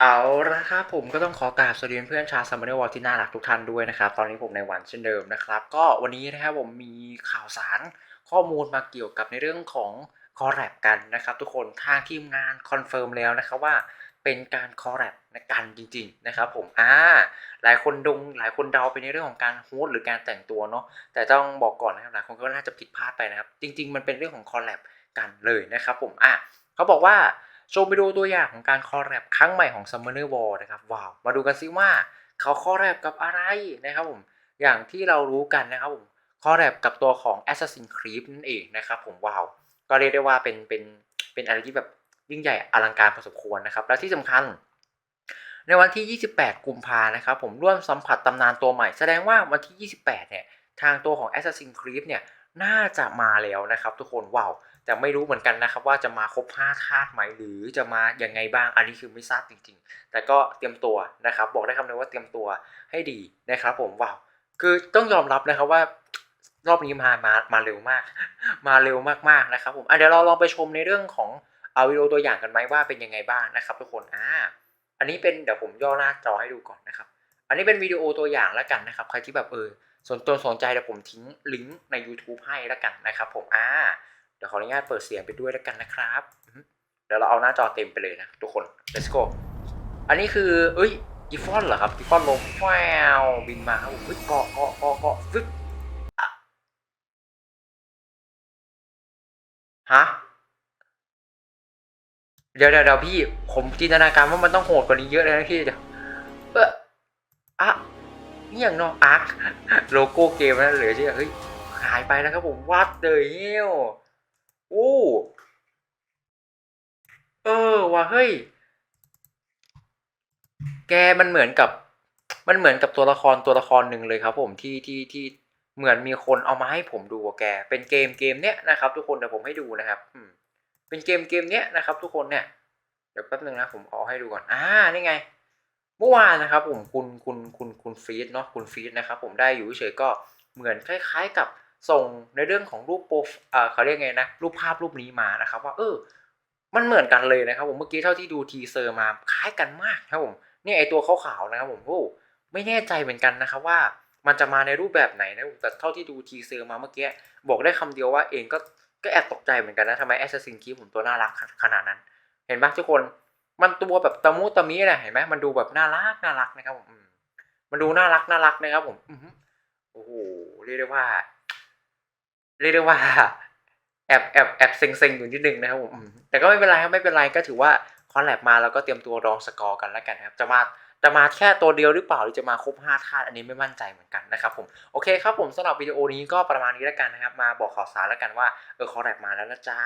เอาละครับผมก็ต้องขอกราบสวัสดีเพื่อนๆชาวซัมเมอร์วอลที่น่ารักทุกท่านด้วยนะครับ ตอนนี้ผมในวันเช่นเดิมนะครับ ก็วันนี้นะครับผมมีข่าวสารข้อมูลมาเกี่ยวกับในเรื่องของคอร์แรบกันนะครับ ทุกคนทางทีมงานคอนเฟิร์มแล้วนะครับว่าเป็นการคอร์แรบกันจริง ๆ นะครับผมอ่าหลายคนดงหลายคนเดาไปในเรื่องของการโฮสต์หรือการแต่งตัวเนาะแต่ต้องบอกก่อนนะครับหลายคนก็น่าจะผิดพลาดไปนะครับ จริง ๆ มันเป็นเรื่องของคอร์แรบกันเลยนะครับผมอะเขาบอกว่า ชว์ไปดูตัวอย่างของการคอแลบครั้งใหม่ของ Summoner War นะครับว้าวมาดูกันซิว่าเขาคอแลบกับอะไรนะครับผมอย่างที่เรารู้กันนะครับผมคอแลบกับตัวของ Assassin's Creed นั่นเองนะครับผมว้าวก็เรียกได้ว่าเป็นเป็นเป็นอะไรที่แบบยิ่งใหญ่อลังการพอสมควรนะครับ และที่สำคัญ ในวันที่ 28 กุมภานะครับผมร่วมสัมผัสตำนานตัวใหม่ แสดงว่าวันที่ 28 เนี่ยทางตัวของ Assassin's Creed เนี่ย น่าจะมาแล้วนะครับ ทุกคนว้าวแต่ไม่รู้เหมือนกันนะครับ ว่าจะมาครบ5ธาตุไหมหรือจะมาอย่างไงบ้างอันนี้คือไม่ทราบจริง ๆ แต่ก็เตรียมตัวนะครับ บอกได้คำเดียวว่าเตรียมตัวให้ดีนะครับ ผมว้าวคือต้องยอมรับนะครับว่ารอบนี้มามามาเร็วมาก มาเร็วมากๆนะครับ ผมอะเดี๋ยวเราลองไปชมในเรื่องของเอาวิดีโอตัวอย่างกันไหมว่าเป็นยังไงบ้างนะครับ ทุกคนอ่าอันนี้เป็นเดี๋ยวผมย่อหน้าจอให้ดูก่อนนะครับ อันนี้เป็นวิดีโอตัวอย่างแล้วกันนะครับ ใครที่แบบเออ ส่วนตัวสนใจเดี๋ยวผมทิ้งลิงก์ใน YouTube ให้แล้วกันนะครับผมอ่าเดี๋ยวขออนุญาตเปิดเสียงไปด้วยแล้วกันนะครับเดี๋ยวเราเอาหน้าจอเต็มไปเลยนะทุกคน let's go อันนี้คือ เอ้ยกิฟอนเหรอครับกิฟอนลงแววบินมาครับผมเกาะเกาะเกาะเกาะฟึบฮะเดี๋ยวเดี๋ยวเดี๋ยวพี่ ผมจินตนาการว่ามันต้องโหดกว่านี้เยอะเลยนะพี่เดี๋ยวเอออะ นี่อย่างเนอกอาร์คโลโก้เกมนะเหลือเชื่อเฮ้ยหายไปแล้วครับผมวัดเลยเฮียวโอ้เออว่ะเฮ้ย แกมันเหมือนกับ มันเหมือนกับตัวละครตัวละครหนึ่งเลยครับ ผมที่ที่ที่เหมือนมีคนเอามาให้ผมดูแก เป็นเกมเกมเนี้ยนะครับ ทุกคนเดี๋ยวผมให้ดูนะครับอืมเป็นเกมเกมเนี้ยนะครับ ทุกคนเนี่ยเดี๋ยวแป๊บนึงนะผมเอาให้ดูก่อน อ่านี่ไง เมื่อวานนะครับผมคุณคุณคุณคุณฟีดเนาะคุณฟีดนะครับผมได้อยู่เฉยก็เหมือนคล้าย ๆ กับส่งในเรื่องของรูปโปรอ่าเขาเรียกไงนะรูปภาพรูปนี้มานะครับ ว่าเออ มันเหมือนกันเลยนะครับ ผมเมื่อกี้เท่าที่ดูทีเซอร์มาคล้ายกันมากครับผมเนี่ยไอตัวขาวๆนะครับผมโอ้ไม่แน่ใจเหมือนกันนะครับว่ามันจะมาในรูปแบบไหนนะแต่เท่าที่ดูทีเซอร์มาเมื่อกี้บอกได้คำเดียวว่าเองก็ก็แอบตกใจเหมือนกันนะทำไมแอสซัสซินคีผมตัวน่ารักขนาดนั้น เห็นปะทุกคน มันตัวแบบตะมุตะมินะเห็นไหมมันดูแบบน่ารักน่ารักนะครับผมมันดูน่ารักน่ารักนะครับผมโอ้โหเรียกได้ว่า เรียกได้ว่าแอบแอบแอบเซ็งๆอยู่นิดนึงนะครับผมแต่ก็ไม่เป็นไรครับไม่เป็นไรก็ถือว่าคอนแลบมาแล้วก็เตรียมตัวรองสกอร์กันแล้วกันครับจะมาจะมาแค่ตัวเดียวหรือเปล่าหรือจะมาครบ5ธาตุอันนี้ไม่มั่นใจเหมือนกันนะครับผมโอเคครับผมสำหรับวิดีโอนี้ก็ประมาณนี้แล้วกันนะครับ มาบอกข่าวสารแล้วกันว่าเออคอลแลบมาแล้วนะจ๊ะ